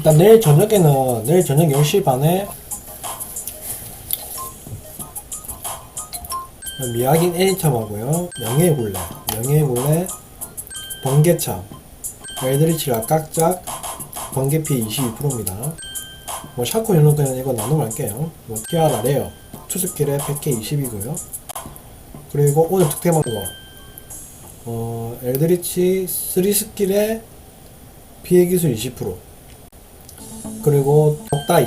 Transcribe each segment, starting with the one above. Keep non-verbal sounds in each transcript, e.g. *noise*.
일단 내일 저녁에는 내일 저녁 10시 반에 미약인 애니tam하고요. 명예굴레 명예굴레 번개참. 엘드리치라 깍짝 번개피 22%입니다. 뭐 샤코 연료는 이거 나눔 할게요. 뭐 티아라 레어 투스킬에 100K 20이고요. 그리고 오늘 득템한 거. 어, 엘드리치 3스킬에 피해 기술 20% 그리고 독다이.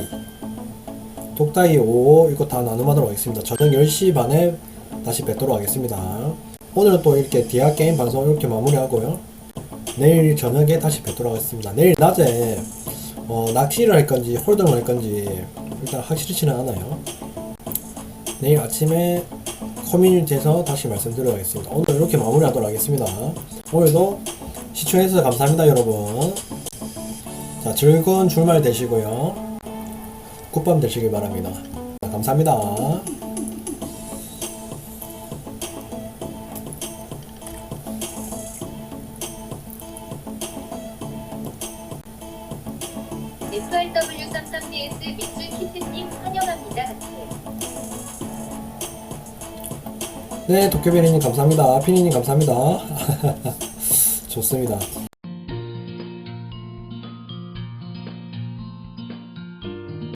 독다이 5 이거 다 나눔하도록 하겠습니다. 저녁 10시 반에 다시 뵙도록 하겠습니다. 오늘은 또 이렇게 디아 게임 방송 이렇게 마무리하고요. 내일 저녁에 다시 뵙도록 하겠습니다. 내일 낮에 어, 낚시를 할 건지 홀딩을 할 건지 일단 확실치는 않아요? 내일 아침에 커뮤니티에서 다시 말씀드리겠습니다. 오늘 이렇게 마무리하도록 하겠습니다. 오늘도 시청해주셔서 감사합니다 여러분 자, 즐거운 주말 되시고요. 굿밤 되시길 바랍니다. 자, 감사합니다. FRW33DS 밑줄 키트님 환영합니다. 네, 도쿄베리님 감사합니다. 피니님 감사합니다. *laughs* 좋습니다.